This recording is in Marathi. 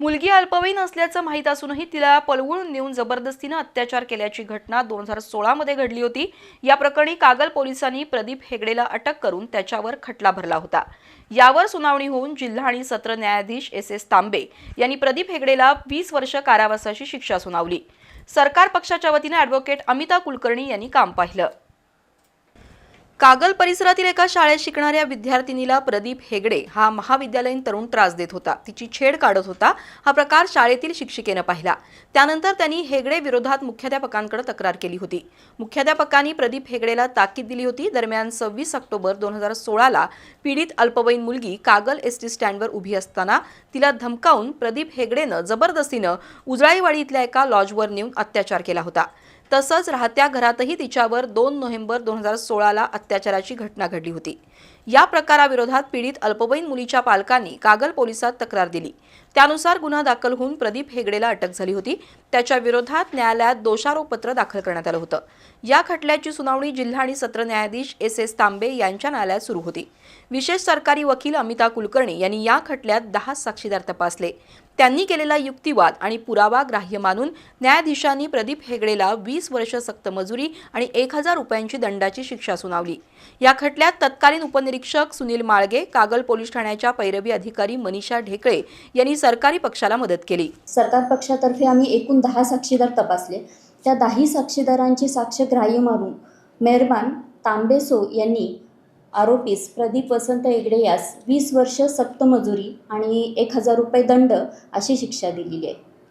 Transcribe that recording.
मुलगी अल्पवयीन असल्याचं माहीत असूनही तिला पळवून नेऊन जबरदस्तीनं अत्याचार केल्याची घटना दोन हजार सोळामध्ये घडली होती. या प्रकरणी कागल पोलिसांनी प्रदीप हेगडेला अटक करून त्याच्यावर खटला भरला होता. यावर सुनावणी होऊन जिल्हा आणि सत्र न्यायाधीश एस एस तांबे यांनी प्रदीप हेगडेला वीस वर्ष कारावासाची शिक्षा सुनावली. सरकार पक्षाच्या वतीने ॲडव्होकेट अमिता कुलकर्णी यांनी काम पाहिलं. कागल परिसरातील एका शाळेत शिकणाऱ्या विद्यार्थिनीला प्रदीप हेगडे हा महाविद्यालयीन तरुण त्रास देत होता. तिची छेड काढत होता. हा प्रकार शाळेतील शिक्षिकेनं पाहिला. त्यानंतर त्यांनी हेगडे विरोधात मुख्याध्यापकांकडे तक्रार केली होती. मुख्याध्यापकांनी प्रदीप हेगडेला ताकीद दिली होती. दरम्यान सव्वीस ऑक्टोबर दोन हजार सोळाला पीडित अल्पवयीन मुलगी कागल एस टी स्टँडवर उभी असताना तिला धमकावून प्रदीप हेगडेनं जबरदस्तीनं उजळाईवाडी इथल्या एका लॉजवर नेऊन अत्याचार केला होता. तसंच राहत्या घरातही तिच्यावर दोन नोव्हेंबर दोन हजार सोळाला अत्याचाराची घटना घडली होती. या प्रकाराविरोधात पीडित अल्पवयीन मुलीच्या पालकांनी कागल पोलिसात तक्रार दिली. त्यानुसार गुन्हा दाखल होऊन प्रदीप हेगडेला अटक झाली होती. त्याच्या विरोधात न्यायालयात दोषारोपपत्र दाखल करण्यात आलं होतं. या खटल्याची सुनावणी जिल्हा आणि सत्र न्यायाधीश एस एस तांबे यांच्या न्यायालयात सुरू होती. विशेष सरकारी वकील अमिता कुलकर्णी यांनी या खटल्यात दहा साक्षीदार तपासले. त्यांनी केलेला युक्तिवाद आणि पुरावा ग्राह्य मानून न्यायाधीशांनी प्रदीप हेगडेला वीस वर्ष सक्त मजुरी आणि एक हजार रुपयांची दंडाची शिक्षा सुनावली. या खटल्यात तत्कालीन उपनिरीक्षक सुनील माळगे कागल पोलीस ठाण्याच्या पैरवी अधिकारी मनीषा ढेकळे यांनी सरकारी पक्षाला मदत केली. सरकार पक्षातर्फे आम्ही एकूण दहा साक्षीदार तपासले. त्या दहाही साक्षीदारांची साक्ष ग्राह्य मारून मेहरबान तांबेसो यांनी आरोपीस प्रदीप वसंत हेगडे यास वीस वर्ष सक्त मजुरी आणि एक हजार रुपये दंड अशी शिक्षा दिलेली आहे.